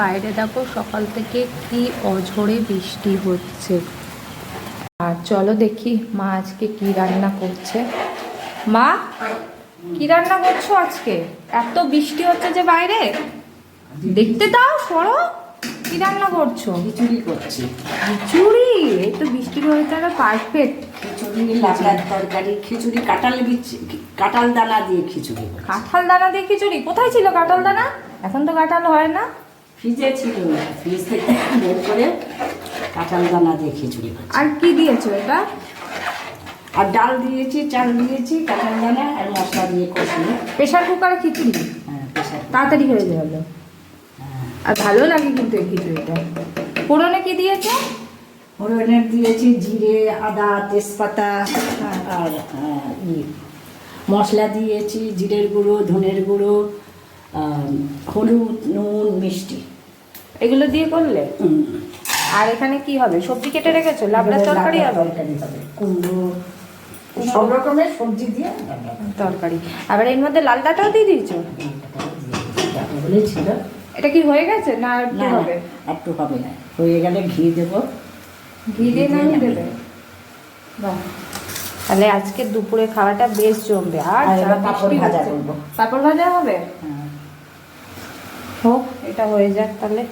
বাইরে দেখো সকাল থেকে কি অঝরে বৃষ্টি হচ্ছে। আর চলো দেখি মা আজকে কি রান্না করছে। মা কি রান্না করছ আজকে? এত বৃষ্টি হচ্ছে যে বাইরে? দেখতে দাও সরো। কি রান্না করছ? খিচুড়ি করছি। খিচুড়ি? এই তো বৃষ্টির ওয়েদারে পারফেক্ট খিচুড়ি লাবড়ার তরকারি খিচুড়ি কাঁঠাল বিচি কাঁঠাল দানা দিয়ে খিচুড়ি কাঁঠাল দানা দিয়ে খিচুড়ি? কোথায় ছিল কাঁঠাল দানা? এখন তো কাঁঠাল হয় না। ফ্রিজে ছিল না ফ্রিজ থেকে বের করে কাঁঠাল দানা দিয়ে খিচুড়ি আর কি দিয়েছ এটা? আর ডাল দিয়েছি চাল দিয়েছি কাঁঠাল দানা আর মশলা দিয়ে কষিয়ে। প্রেশার কুকারে খিচুড়ি? হ্যাঁ প্রেশার তাড়াতাড়ি হয়ে গেল আর ভালো লাগে কিন্তু এই খিচুড়িটা। ফোড়নে কি দিয়েছ? ফোড়নের দিয়েছি জিরে আদা তেজপাতা আর মশলা দিয়েছি জিরের গুঁড়ো ধনের গুঁড়ো হলুদ নুন মিষ্টি। এগুলো দিয়ে করলে? আর এখানে কি হবে? সবজি কেটে রেখেছো? লাবড়ার তরকারি হবে? কুমড়ো সব রকমের সবজি দিয়ে তরকারি। আবার এর মধ্যে লাল ডাটাও দিয়ে দিয়েছ? ছিল। এটা কি হয়ে গেছে না একটু না না, হবে? একটু হবে না। হয়ে গেলে ঘি দেবো। ঘি দিয়ে নামিয়ে দেবে? বাহ। তাহলে আজকে দুপুরে খাওয়াটা বেশ জমবে। আর পাঁপড় ভাজা করব। পাঁপড় ভাজা হবে? হ্যাঁ। হোক এটা হয়ে যাক তাহলে।